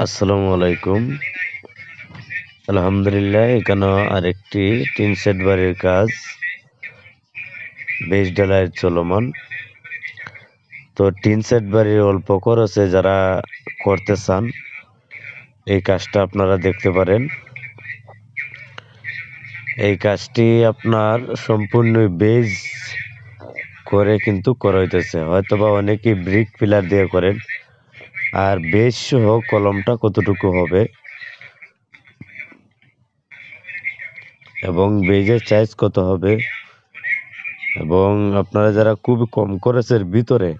আসসালামু আলাইকুম। আলহামদুলিল্লাহ, এখানে আরেকটি টিন সেট বাড়ির কাজ। বেশ ডালায় চলমান। তো টিন সেট বাড়ির অল্প খরচে যারা করতে চান, এই কাজটা আপনারা দেখতে পারেন। এই কাজটি আপনার সম্পূর্ণ বেজ করে কিন্তু করা হইতেছে। হয়তোবা অনেকেই ব্রিক পিলার দিয়ে করেন। আর বেজ সহ কলমটা কতটুকু হবে? এবং বেজের চার্জ কত হবে? এবং আপনারা যারা খুব কম খরচের ভিতরে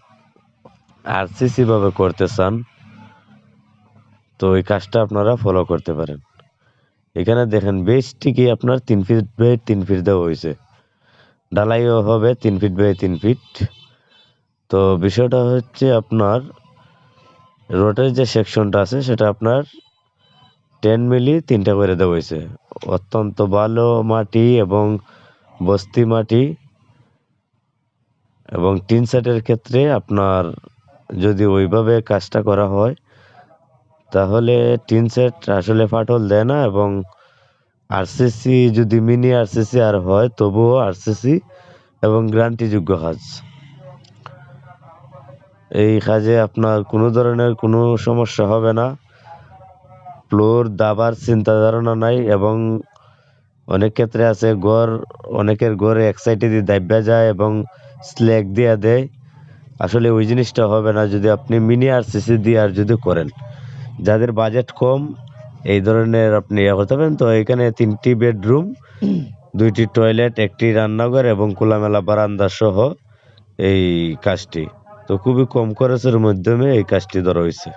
আরসিসি ভাবে করতে চান, তো এই কাজটা আপনারা ফলো করতে পারেন। এখানে দেখেন বেসটিকে আপনার তিন ফিট বাই তিন ফিট দেওয়া হয়েছে। ঢালাইও হবে তিন ফিট বাই তিন ফিট তো বিষয়টা হচ্ছে আপনার রোডের যে সেকশনটা আছে, সেটা আপনার টেন মিলি তিনটা করে দেওয়া হয়েছে। অত্যন্ত ভালো মাটি এবং বস্তি মাটি এবং টিন সেটের ক্ষেত্রে আপনার যদি ওইভাবে কাজটা করা হয়, তাহলে টিন সেট আসলে ফাটল দেয় না এবং আরসিসি যদি মিনি আরসিসি আর হয়, তবুও আরসিসি এবং গ্যারান্টিযোগ্য কাজ। এই কাজে আপনার কোনো ধরনের কোনো সমস্যা হবে না। ফ্লোর, দাবার চিন্তা ধারণা নাই এবং অনেক ক্ষেত্রে আছে ঘর, অনেকের ঘরে এক সাইডে দিয়ে দাব্যা যায় এবং স্ল্যাগ দিয়ে দেয়। আসলে ওই জিনিসটা হবে না, যদি আপনি মিনি আরসিসি দিয়ে আর যদি করেন। যাদের বাজেট কম, এই ধরনের আপনি ইয়ে করতে পারেন। তো এখানে তিনটি বেডরুম দুইটি টয়লেট একটি রান্নাঘর এবং খোলামেলা বারান্দা সহ এই কাজটি। তো খুবই কম খরচের মাধ্যমে এই কাজটি ধরা হয়েছে।